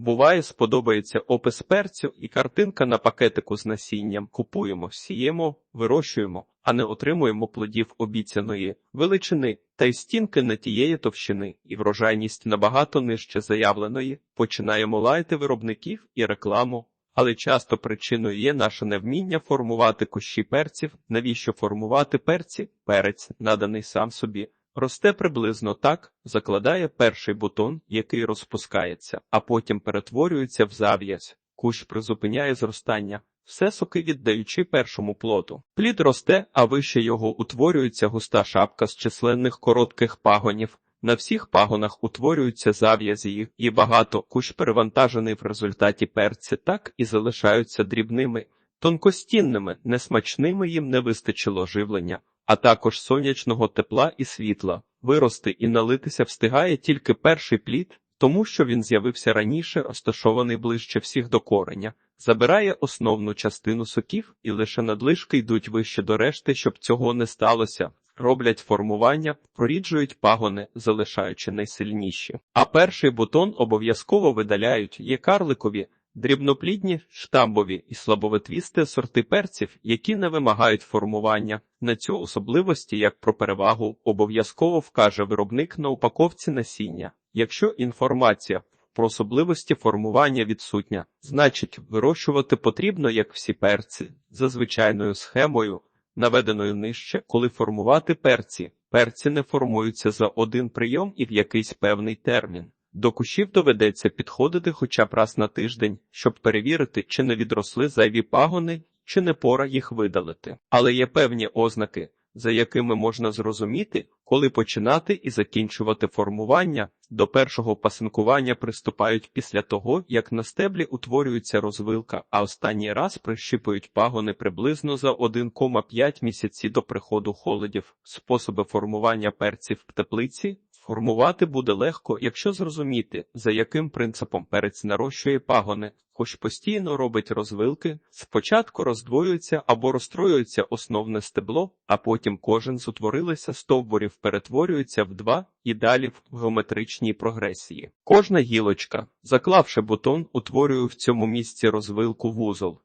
Буває, сподобається опис перцю і картинка на пакетику з насінням. Купуємо, сіємо, вирощуємо, а не отримуємо плодів обіцяної величини та й стінки не тієї товщини, і врожайність набагато нижче заявленої. Починаємо лаяти виробників і рекламу. Але часто причиною є наше невміння формувати кущі перців. Навіщо формувати перці? Перець, наданий сам собі, росте приблизно так, закладає перший бутон, який розпускається, а потім перетворюється в зав'язь. Кущ призупиняє зростання, все соки віддаючи першому плоду. Плід росте, а вище його утворюється густа шапка з численних коротких пагонів. На всіх пагонах утворюються зав'язі і багато кущ перевантажений в результаті перці так і залишаються дрібними, тонкостінними, несмачними їм не вистачило живлення, а також сонячного тепла і світла. Вирости і налитися встигає тільки перший плід, тому що він з'явився раніше, розташований ближче всіх до кореня, забирає основну частину соків і лише надлишки йдуть вище до решти, щоб цього не сталося. Роблять формування, проріджують пагони, залишаючи найсильніші. А перший бутон обов'язково видаляють є карликові, дрібноплідні, штамбові і слабовитвісті сорти перців, які не вимагають формування. На цю особливості, як про перевагу, обов'язково вкаже виробник на упаковці насіння. Якщо інформація про особливості формування відсутня, значить вирощувати потрібно, як всі перці, за звичайною схемою наведеною нижче, коли формувати перці. Перці не формуються за один прийом і в якийсь певний термін. До кущів доведеться підходити хоча б раз на тиждень, щоб перевірити, чи не відросли зайві пагони, чи не пора їх видалити. Але є певні ознаки, за якими можна зрозуміти, коли починати і закінчувати формування. До першого пасинкування приступають після того, як на стеблі утворюється розвилка, а останній раз прищипують пагони приблизно за 1,5 місяці до приходу холодів. Способи формування перців в теплиці формувати буде легко, якщо зрозуміти, за яким принципом перець нарощує пагони, хоч постійно робить розвилки, спочатку роздвоюється або розстроюється основне стебло, а потім кожен з утворилися стовбурів перетворюється в два і далі в геометричній прогресії. Кожна гілочка, заклавши бутон, утворює в цьому місці розвилку вузол.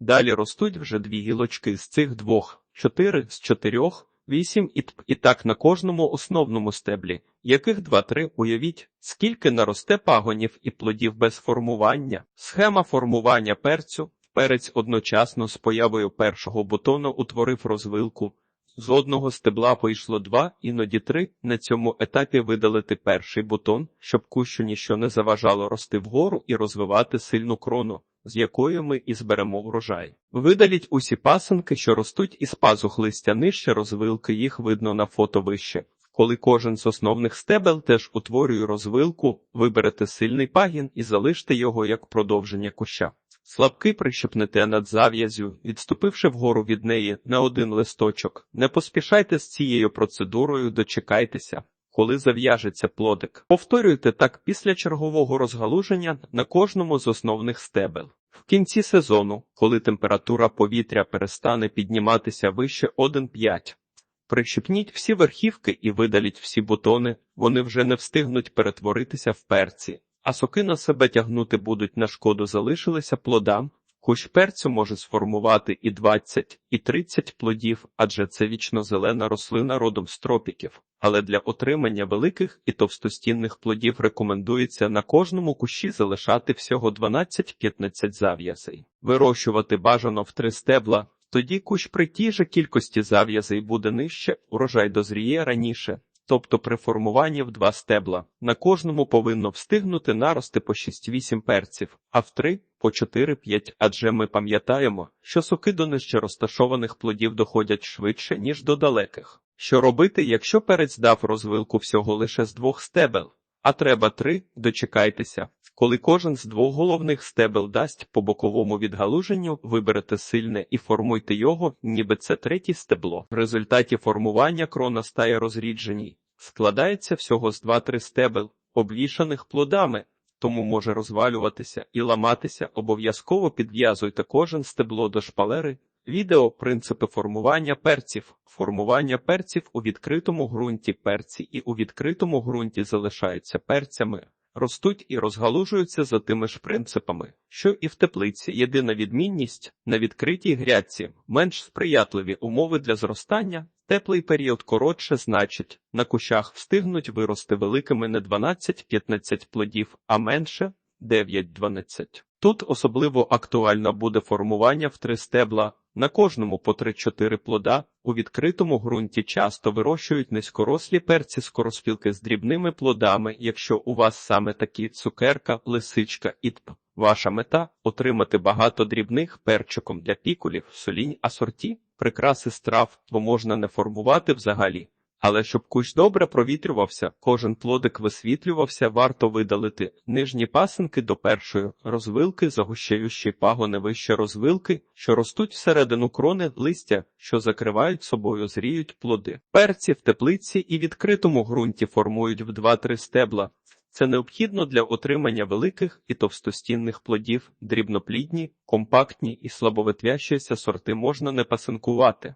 Далі ростуть вже дві гілочки з цих двох, чотири з чотирьох, вісім і, і так на кожному основному стеблі, яких два-три уявіть, скільки наросте пагонів і плодів без формування. Схема формування перцю. Перець одночасно з появою першого бутону утворив розвилку. З одного стебла вийшло два, іноді три. На цьому етапі видалити перший бутон, щоб кущу ніщо не заважало рости вгору і розвивати сильну крону, з якою ми і зберемо врожай. Видаліть усі пасинки, що ростуть із пазух листя нижче розвилки, їх видно на фото вище. Коли кожен з основних стебел теж утворює розвилку, виберете сильний пагін і залиште його як продовження куща. Слабкий прищепнете над зав'язю, відступивши вгору від неї на один листочок. Не поспішайте з цією процедурою, дочекайтеся, коли зав'яжеться плодик. Повторюйте так після чергового розгалуження на кожному з основних стебел. В кінці сезону, коли температура повітря перестане підніматися вище 1,5, прищепніть всі верхівки і видаліть всі бутони, вони вже не встигнуть перетворитися в перці а соки на себе тягнути будуть на шкоду залишилися плодам. Кущ перцю може сформувати і 20, і 30 плодів, адже це вічно зелена рослина родом з тропіків. Але для отримання великих і товстостінних плодів рекомендується на кожному кущі залишати всього 12-15 зав'язей. Вирощувати бажано в три стебла, тоді кущ при тій же кількості зав'язей буде нижче, урожай дозріє раніше тобто при формуванні в два стебла. На кожному повинно встигнути нарости по 6-8 перців, а в 3 по 4-5, адже ми пам'ятаємо, що соки до нижче розташованих плодів доходять швидше, ніж до далеких. Що робити, якщо перець дав розвилку всього лише з двох стебел, а треба три, дочекайтеся. Коли кожен з двох головних стебел дасть по боковому відгалуженню, виберете сильне і формуйте його, ніби це третє стебло. В результаті формування крона стає розрідженій, складається всього з 2-3 стебел, обвішаних плодами, тому може розвалюватися і ламатися. Обов'язково підв'язуйте кожен стебло до шпалери. Відео принципи формування перців. Формування перців у відкритому ґрунті перці і у відкритому ґрунті залишаються перцями. ростуть і розгалужуються за тими ж принципами, що і в теплиці. Єдина відмінність на відкритій грядці менш сприятливі умови для зростання. Теплий період коротше значить, на кущах встигнуть вирости великими не 12-15 плодів, а менше 9-12. Тут особливо актуально буде формування в три стебла, на кожному по 3-4 плода. У відкритому ґрунті часто вирощують низькорослі перці скороспілки з дрібними плодами, якщо у вас саме такі цукерка, лисичка і тп. Ваша мета отримати багато дрібних перчиком для пікулів, солінь асорті, прикраси страв, бо можна не формувати взагалі. Але щоб кущ добре провітрювався, кожен плодик висвітлювався, варто видалити нижні пасинки до першої розвилки, загущаючі пагони вище розвилки, що ростуть всередину крони листя, що закривають собою зріють плоди. Перці в теплиці і відкритому ґрунті формують в 2-3 стебла. Це необхідно для отримання великих і товстостінних плодів, дрібноплідні, компактні і слабовитвящіся сорти можна не пасинкувати.